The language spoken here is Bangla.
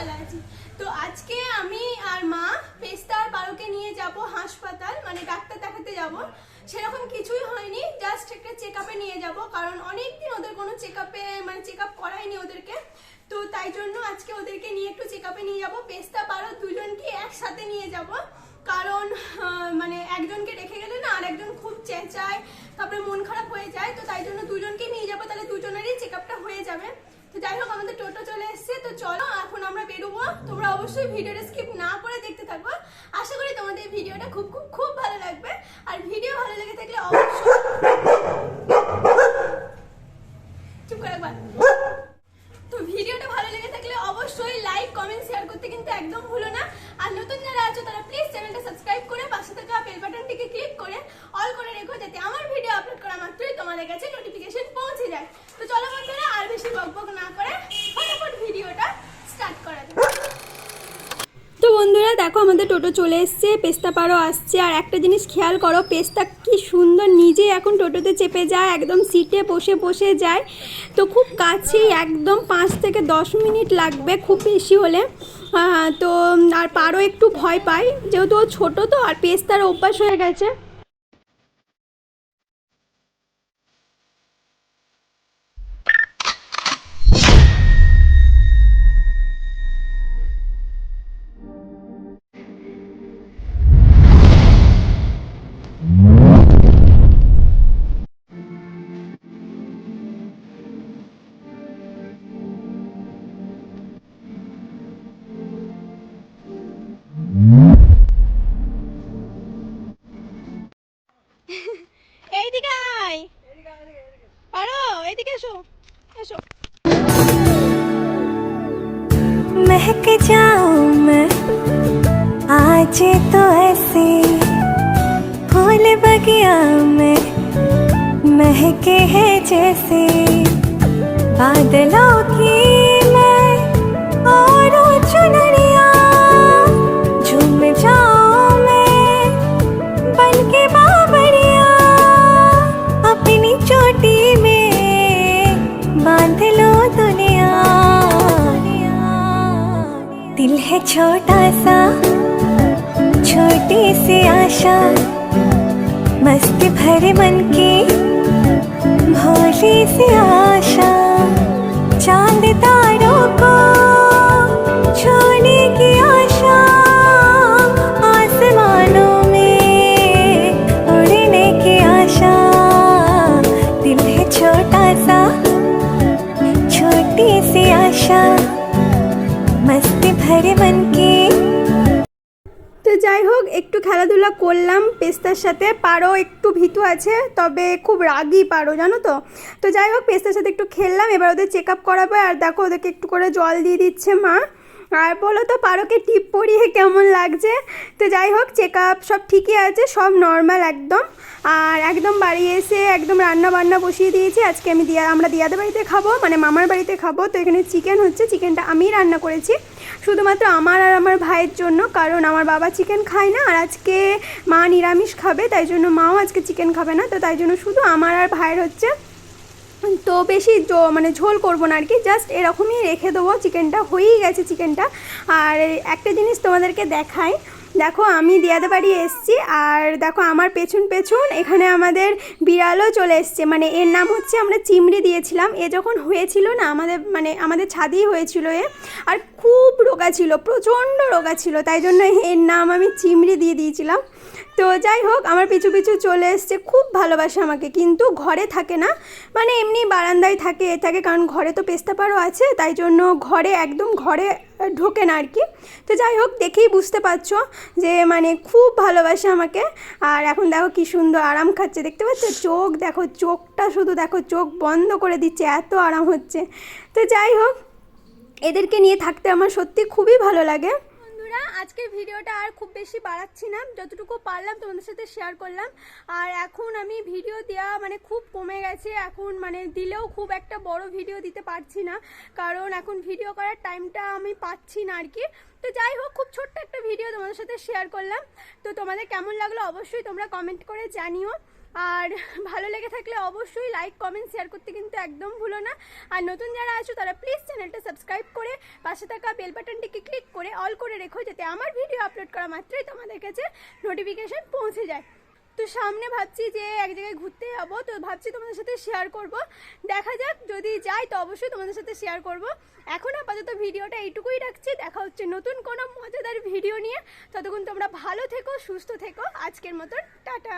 ভালো আছি। তো আজকে আমি আর মা পেস্তার পারুকে নিয়ে যাব হাসপাতাল মানে ডাক্তার দেখাতে যাব। সেরকম কিছুই হয়নি জাস্ট একটা চেক নিয়ে যাব, কারণ অনেকদিন ওদের কোনো চেক মানে চেক আপ ওদেরকে। তো তাই জন্য আজকে ওদেরকে নিয়ে একটু চেক নিয়ে যাব। পেস্তা, পারো দুজনকে একসাথে নিয়ে যাব। কারণ মানে একজনকে রেখে গেলে না আর একজন খুব চেঁচায়, তারপরে মন খারাপ হয়ে যায়। তো তাই জন্য দুজনকে নিয়ে যাব, তাহলে দুজনেরই চেক হয়ে যাবে। তো যাই হোক, আমাদের টোটো চলে এসছে। তো চলো আমরা বেরোবো। তোমরা অবশ্যই ভিডিওটা স্কিপ না করে দেখতে থাকো। আশা করি তোমাদের ভিডিওটা খুব খুব খুব ভালো লাগবে। আর ভিডিও ভালো লেগে থাকলে অবশ্যই তো কমেন্ট শেয়ার করতে কিন্তু একদম না। আর নতুন যারা আছো, তারা প্লিজ সাবস্ক্রাইব করে পাশে ক্লিক করে অল করে আমার ভিডিও আপলোড করা মাত্রই তোমাদের কাছে নোটিফিকেশন পৌঁছে তো চলো বন্ধুরা, আর বেশি বকবক না করে ফটাফট ভিডিওটা স্টার্ট করা যাক তো বন্ধুরা দেখো আমাদের টোটো চলে এসছে, পেস্তা পাড়ো আসছে। আর একটা জিনিস খেয়াল করো, পেস্তা কি সুন্দর নিজে এখন টোটোতে চেপে যায়, একদম সিটে বসে বসে যায়। তো খুব কাছেই, একদম পাঁচ থেকে দশ মিনিট লাগবে খুব বেশি হলে। তো আর পারো একটু ভয় পায়, যেহেতু ও ছোটো তো, আর পেস্তার অভ্যাস হয়ে গেছে। পারো এইদিকে এসো এসো महक जाऊं मैं आज तो ऐसे फूल बगिया में महके हैं जैसे बादलों की दिल है छोटा सा, छोटी सी आशा, मस्ती भरे मन की भोली सी आशा। चाँद तारों को छूने की आशा, आसमानों में उड़ने की आशा। दिल है छोटा सा, छोटी सी आशा। मस्ती भरे मन की তো যাই হোক একটু খেলাধুলা করলাম পেস্তার সাথে পারো একটু ভীতু আছে তবে খুব রাগই পারো জানো তো তো যাই হোক পেস্তার সাথে একটু খেললাম এবার ওদের চেক আপ করাবো আর দেখো ওদেরকে একটু করে জল দিয়ে দিচ্ছে মা আর বলো তো, পারোকে টিপ পরিয়ে কেমন লাগছে? তো যাই হোক চেক আপ সব ঠিকই আছে, সব নর্মাল একদম। আর একদম বাড়ি এসে একদম রান্না বান্না বসিয়ে দিয়েছি। আজকে আমি দিয়া, আমরা দিয়াদের বাড়িতে খাব মানে মামার বাড়িতে খাব। তো এখানে চিকেন হচ্ছে চিকেনটা আমিই রান্না করেছি। শুধুমাত্র আমার আর আমার ভাইয়ের জন্য, কারণ আমার বাবা চিকেন খায় না। আর আজকে মা নিরামিষ খাবে, তাই জন্য মাও আজকে চিকেন খাবে না। তো তাই জন্য শুধু আমার আর ভাইয়ের হচ্ছে তো বেশি মানে ঝোল করব না আর কি জাস্ট এরকমই রেখে দেবো চিকেনটা, হয়েই গেছে চিকেনটা। আর একটা জিনিস তোমাদেরকে দেখাই, দেখো আমি দিয়াদে বাড়ি এসছি, আর দেখো আমার পেছন পেছন এখানে আমাদের বিড়ালও চলে এসছে মানে এর নাম হচ্ছে আমরা চিমড়ি দিয়েছিলাম, এ যখন হয়েছিল না, আমাদের মানে আমাদের ছাদেই হয়েছিল এ, আর খুব রোগা ছিল, প্রচণ্ড রোগা ছিল, তাই জন্য এর নাম আমি চিমড়ি দিয়ে দিয়েছিলাম। তো যাই হোক, আমার পিছু পিছু চলে এসছে। খুব ভালোবাসে আমাকে, কিন্তু ঘরে থাকে না। মানে এমনি বারান্দায় থাকে, এ থাকে, কারণ ঘরে তো পেস্তা পাড়ো আছে, তাই জন্য ঘরে, একদম ঘরে ঢোকে না আর কি তো যাই হোক, দেখেই বুঝতে পারছ যে মানে খুব ভালোবাসে আমাকে। আর এখন দেখো কি সুন্দর আরাম খাচ্ছে, দেখতে পাচ্ছ? চোখ দেখো, চোখটা শুধু দেখো, চোখ বন্ধ করে দিচ্ছে, এত আরাম হচ্ছে। তো যাই হোক, এদেরকে নিয়ে থাকতে আমার সত্যি খুবই ভালো লাগে। বন্ধুরা আজকের ভিডিওটা আর খুব বেশি বাড়াচ্ছি না। যতটুকু পারলাম তোমাদের সাথে শেয়ার করলাম। আর এখন আমি ভিডিও দেওয়া মানে খুব কমে গেছে। এখন মানে দিলেও খুব একটা বড় ভিডিও দিতে পারছি না। কারণ এখন ভিডিও করার টাইমটা আমি পাচ্ছি না আর কি। তো যাই হোক, খুব ছোট্ট একটা ভিডিও তোমাদের সাথে শেয়ার করলাম। তো তোমাদের কেমন লাগল অবশ্যই তোমরা কমেন্ট করে জানিও। আর ভালো লেগে থাকলে অবশ্যই লাইক কমেন্ট শেয়ার করতে কিন্তু একদম ভুলো না। আর নতুন যারা আছো, তারা প্লিজ চ্যানেলটা সাবস্ক্রাইব করে পাশে থাকা বেল বাটনটিকে ক্লিক করে অল করে রেখো, যাতে আমার ভিডিও আপলোড করা মাত্রই তোমাদের কাছে নোটিফিকেশন পৌঁছে যায়। তো সামনে ভাবছি যে এক জায়গায় ঘুরতে যাব, তো ভাবছি তোমাদের সাথে শেয়ার করব। দেখা যাক, যদি যাই, তো অবশ্যই তোমাদের সাথে শেয়ার করব। এখন আপাতত ভিডিওটা এইটুকুই রাখছি। দেখা হচ্ছে নতুন কোনো মজাদার ভিডিও নিয়ে। ততক্ষণ তোমরা ভালো থেকো, সুস্থ থেকো। আজকের মতন, টাটা।